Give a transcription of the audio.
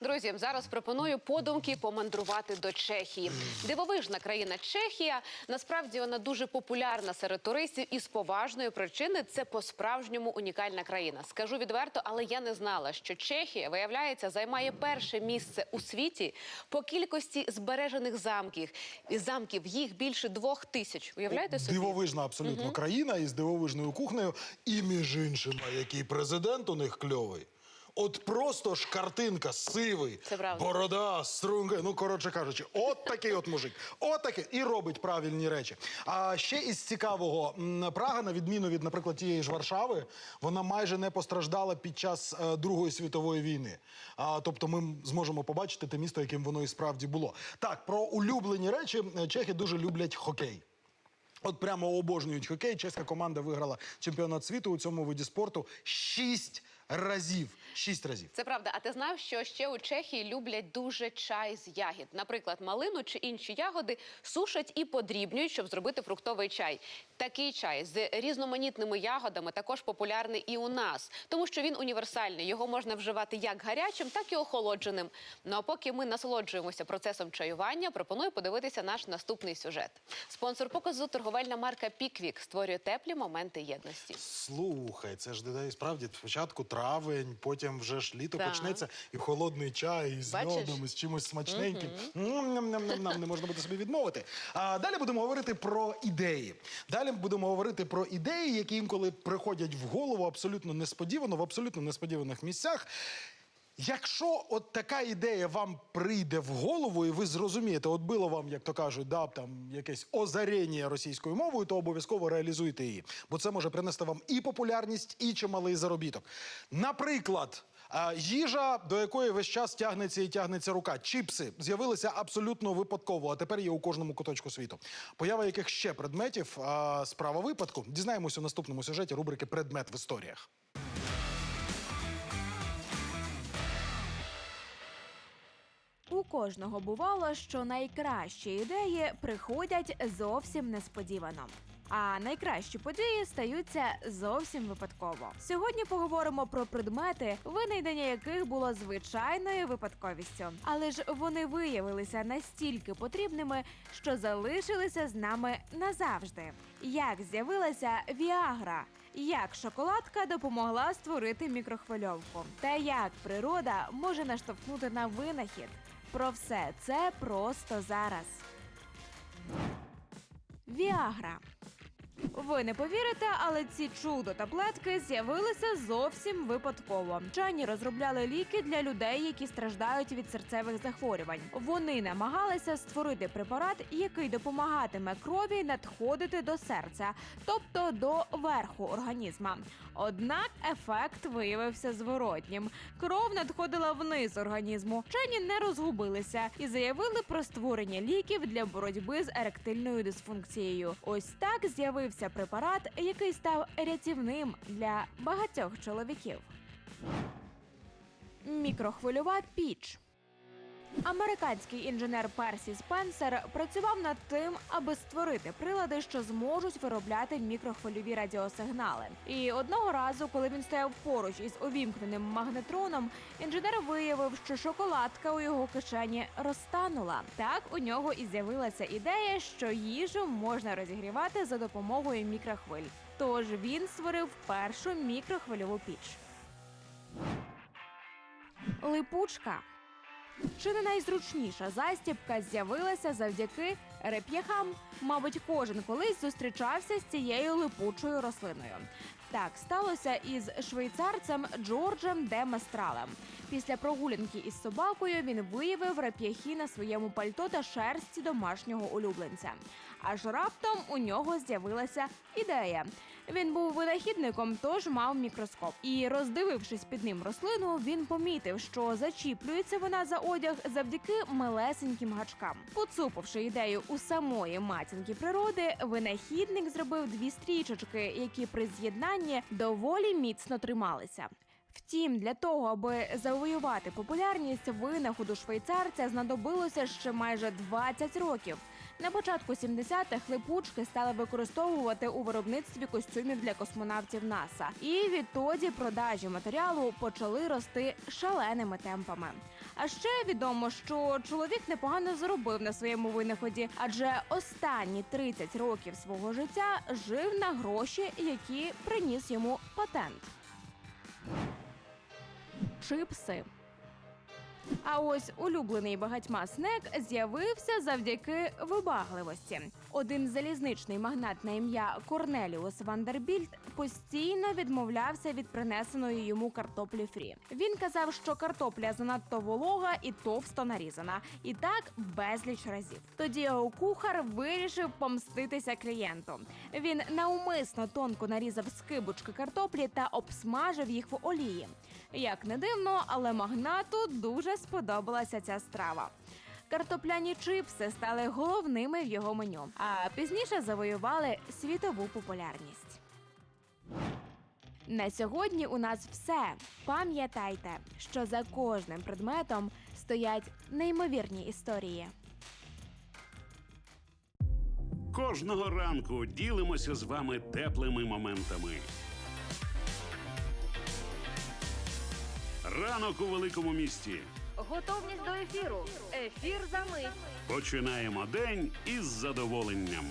Друзі, зараз пропоную подумки помандрувати до Чехії. Дивовижна країна Чехія. Насправді вона дуже популярна серед туристів і з поважної причини це по-справжньому унікальна країна. Скажу відверто, але я не знала, що Чехія, виявляється, займає перше місце у світі по кількості збережених замків. І замків їх більше двох тисяч. Уявляєте собі? Дивовижна абсолютно країна із дивовижною кухнею. І між іншим, який президент у них кльовий. От просто ж картинка сивий, Це борода, струнги. Ну, коротше кажучи, от такий от мужик. От такий і робить правильні речі. А ще із цікавого, Прага, на відміну від, наприклад, тієї ж Варшави, вона майже не постраждала під час е, Другої світової війни. А, тобто ми зможемо побачити те місто, яким воно і справді було. Так, про улюблені речі Е, чехи дуже люблять хокей. От прямо обожнюють хокей. Чеська команда виграла чемпіонат світу у цьому виді спорту шість разів. Шість разів. Це правда. А ти знав, що ще у Чехії люблять дуже чай з ягід? Наприклад, малину чи інші ягоди сушать і подрібнюють, щоб зробити фруктовий чай. Такий чай з різноманітними ягодами також популярний і у нас, тому що він універсальний. Його можна вживати як гарячим, так і охолодженим. Ну а поки ми насолоджуємося процесом чаювання, пропоную подивитися наш наступний сюжет. Спонсор показу торговельна марка Піквік створює теплі моменти єдності. Слухай, це ж дедалі справді спочатку травень, потім вже ж літо Так. почнеться, і холодний чай з Бачиш? льодом, і з чимось смачненьким. Ням-ням-ням-ням, Не можна буде собі відмовити. А далі будемо говорити про ідеї. Далі будемо говорити про ідеї, які інколи приходять в голову абсолютно несподівано, в абсолютно несподіваних місцях. Якщо от така ідея вам прийде в голову, і ви зрозумієте, от було вам, як то кажуть, да, там якесь озарення російською мовою, то обов'язково реалізуйте її. Бо це може принести вам і популярність, і чималий заробіток. Наприклад. Їжа, до якої весь час тягнеться і тягнеться рука. Чіпси з'явилися абсолютно випадково, а тепер є у кожному куточку світу. Поява яких ще предметів справа випадку дізнаємося у наступному сюжеті рубрики Предмет в історіях. Кожного бувало, що найкращі ідеї приходять зовсім несподівано. А найкращі події стаються зовсім випадково. Сьогодні поговоримо про предмети, винайдення яких було звичайною випадковістю, але ж вони виявилися настільки потрібними, що залишилися з нами назавжди. Як з'явилася Віагра? Як шоколадка допомогла створити мікрохвильовку? Та як природа може наштовхнути на винахід? Про все це просто зараз. Віагра. Ви не повірите, але ці чудо-таблетки з'явилися зовсім випадково. Вчені розробляли ліки для людей, які страждають від серцевих захворювань. Вони намагалися створити препарат, який допомагатиме крові надходити до серця, тобто до верху організма. Однак ефект виявився зворотнім. Кров надходила вниз організму. Вчені не розгубилися і заявили про створення ліків для боротьби з еректильною дисфункцією. Ось так з'явився препарат, який став рятівним для багатьох чоловіків. Мікрохвильова піч. Американський інженер Персі Спенсер працював над тим, аби створити прилади, що зможуть виробляти мікрохвильові радіосигнали. І одного разу, коли він стояв поруч із увімкненим магнетроном, інженер виявив, що шоколадка у його кишені розтанула. Так у нього і з'явилася ідея, що їжу можна розігрівати за допомогою мікрохвиль. Тож він створив першу мікрохвильову піч. Липучка. Чи не найзручніша застібка з'явилася завдяки реп'яхам? Мабуть, кожен колись зустрічався з цією липучою рослиною. Так сталося із швейцарцем Джорджем де Местралем. Після прогулянки із собакою він виявив реп'яхи на своєму пальто та шерсті домашнього улюбленця. Аж раптом у нього з'явилася ідея. Він був винахідником, тож мав мікроскоп. І роздивившись під ним рослину, він помітив, що зачіплюється вона за одяг завдяки малесеньким гачкам. Поцупивши ідею у самої матінки природи, винахідник зробив дві стрічечки, які при з'єднанні доволі міцно трималися. Втім, для того, аби завоювати популярність, винаходу швейцарця знадобилося ще майже 20 років. На початку 70-х липучки стали використовувати у виробництві костюмів для космонавтів НАСА. І відтоді продажі матеріалу почали рости шаленими темпами. А ще відомо, що чоловік непогано заробив на своєму винаході, адже останні 30 років свого життя жив на гроші, які приніс йому патент. Чипси. А ось улюблений багатьма снек з'явився завдяки вибагливості. Один залізничний магнат на ім'я Корнеліус Вандербільд постійно відмовлявся від принесеної йому картоплі фрі. Він казав, що картопля занадто волога і товсто нарізана, і так безліч разів. Тоді його кухар вирішив помститися клієнту. Він навмисно тонко нарізав скибочки картоплі та обсмажив їх в олії. Як не дивно, але магнату дуже сподобалася ця страва. Картопляні чипси стали головними в його меню, а пізніше завоювали світову популярність. На сьогодні у нас все. Пам'ятайте, що за кожним предметом стоять неймовірні історії. Кожного ранку ділимося з вами теплими моментами. Ранок у великому місті. Готовність до ефіру. Ефір за мить. Починаємо день із задоволенням.